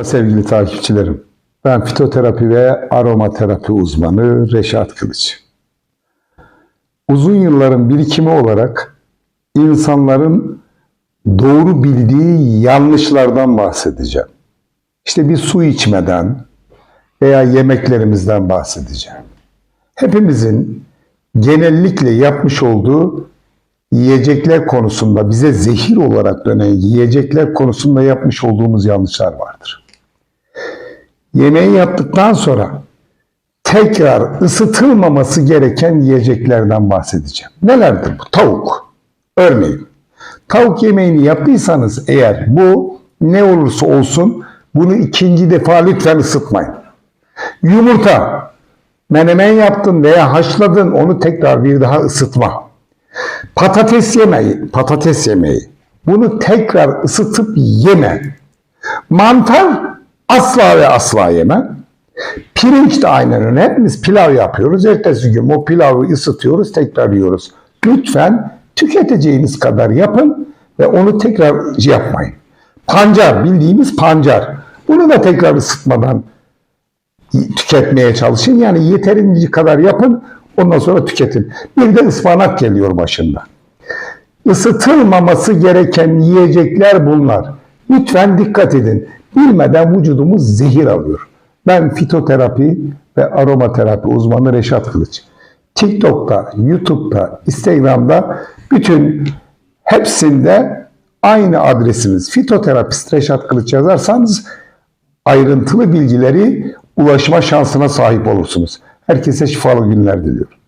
Sevgili takipçilerim, ben fitoterapi ve aromaterapi uzmanı Reşat Kılıç. Uzun yılların birikimi olarak insanların doğru bildiği yanlışlardan bahsedeceğim. İşte bir su içmeden veya yemeklerimizden bahsedeceğim. Hepimizin genellikle yapmış olduğu yiyecekler konusunda bize zehir olarak dönen yiyecekler konusunda yapmış olduğumuz yanlışlar vardır. Yemeği yaptıktan sonra tekrar ısıtılmaması gereken yiyeceklerden bahsedeceğim. Nelerdir bu? Tavuk. Örneğin tavuk yemeğini yaptıysanız eğer bu ne olursa olsun bunu ikinci defa lütfen ısıtmayın. Yumurta. Menemen yaptın veya haşladın onu tekrar bir daha ısıtma. Patates yemeği, patates yemeği. Bunu tekrar ısıtıp yeme. Mantar asla ve asla yeme. Pirinç de aynen öyle. Hepimiz pilav yapıyoruz. Ertesi gün o pilavı ısıtıyoruz, tekrar yiyoruz. Lütfen tüketeceğiniz kadar yapın ve onu tekrar yapmayın. Pancar, bildiğimiz pancar. Bunu da tekrar ısıtmadan tüketmeye çalışın. Yani yeterince kadar yapın, ondan sonra tüketin. Bir de ıspanak geliyor başında. Isıtılmaması gereken yiyecekler bunlar. Lütfen dikkat edin. Bilmeden vücudumuz zehir alıyor. Ben fitoterapi ve aromaterapi uzmanı Reşat Kılıç. TikTok'ta, YouTube'da, Instagram'da bütün hepsinde aynı adresimiz. Fitoterapist Reşat Kılıç yazarsanız ayrıntılı bilgileri ulaşma şansına sahip olursunuz. Herkese şifalı günler diliyorum.